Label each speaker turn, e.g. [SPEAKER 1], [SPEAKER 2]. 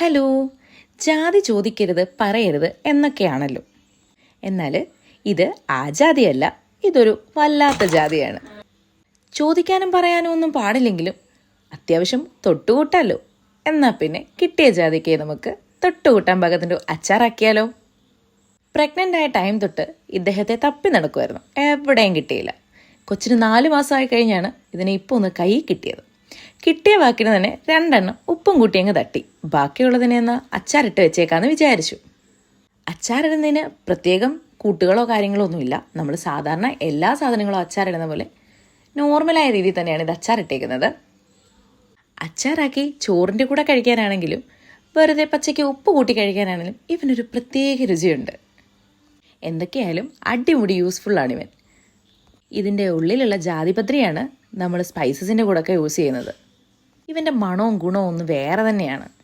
[SPEAKER 1] Hello ജാതി ചോദിക്കരുത് പറയരുത് എന്നൊക്കെയാണല്ലോ. എന്നാൽ ഇത് ആ ജാതിയല്ല ഇതൊരു വല്ലാത്ത ജാതിയാണ്. ചോദിക്കാനും പറയാനും ഒന്നും പാടില്ലെങ്കിലും അത്യാവശ്യം തൊട്ടുകൂട്ടാലോ. എന്നാൽ പിന്നെ കിട്ടിയ ജാതിക്ക് നമുക്ക് തൊട്ടുകൂട്ടാൻ പാകത്തിന്റെ അച്ചാറാക്കിയാലോ. പ്രഗ്നന്റ് ആയ ടൈം തൊട്ട് ഇദ്ദേഹത്തെ തപ്പി നടക്കുമായിരുന്നു എവിടെയും കിട്ടിയില്ല. കൊച്ചിന് നാല് മാസമായി കഴിഞ്ഞാണ് ഇതിനെ ഇപ്പോൾ ഒന്ന് കൈ കിട്ടിയത്. കിട്ടിയ വാക്കിന് തന്നെ രണ്ടെണ്ണം ഉപ്പും കൂട്ടി അങ്ങ് തട്ടി. ബാക്കിയുള്ളതിനെ ഒന്ന് അച്ചാറിട്ട് വെച്ചേക്കാന്ന് വിചാരിച്ചു. അച്ചാറിടുന്നതിന് പ്രത്യേകം കൂട്ടുകളോ കാര്യങ്ങളോ ഒന്നുമില്ല. നമ്മൾ സാധാരണ എല്ലാ സാധനങ്ങളും അച്ചാറിടുന്ന പോലെ നോർമലായ രീതിയിൽ തന്നെയാണ് ഇത് അച്ചാറിട്ടേക്കുന്നത്. അച്ചാറാക്കി ചോറിന്റെ കൂടെ കഴിക്കാനാണെങ്കിലും വെറുതെ പച്ചയ്ക്ക് ഉപ്പ് കൂട്ടി കഴിക്കാനാണെങ്കിലും ഇവനൊരു പ്രത്യേക രുചിയുണ്ട്. എന്തൊക്കെയായാലും അടിമുടി യൂസ്ഫുള്ളാണ് ഇവൻ. ഇതിന്റെ ഉള്ളിലുള്ള ജാതിപത്രിയാണ് നമ്മൾ സ്പൈസസിന്റെ കൂടെയൊക്കെ യൂസ് ചെയ്യുന്നത്. ഇവന്റെ മണവും ഗുണവും ഒന്ന് വേറെ തന്നെയാണ്.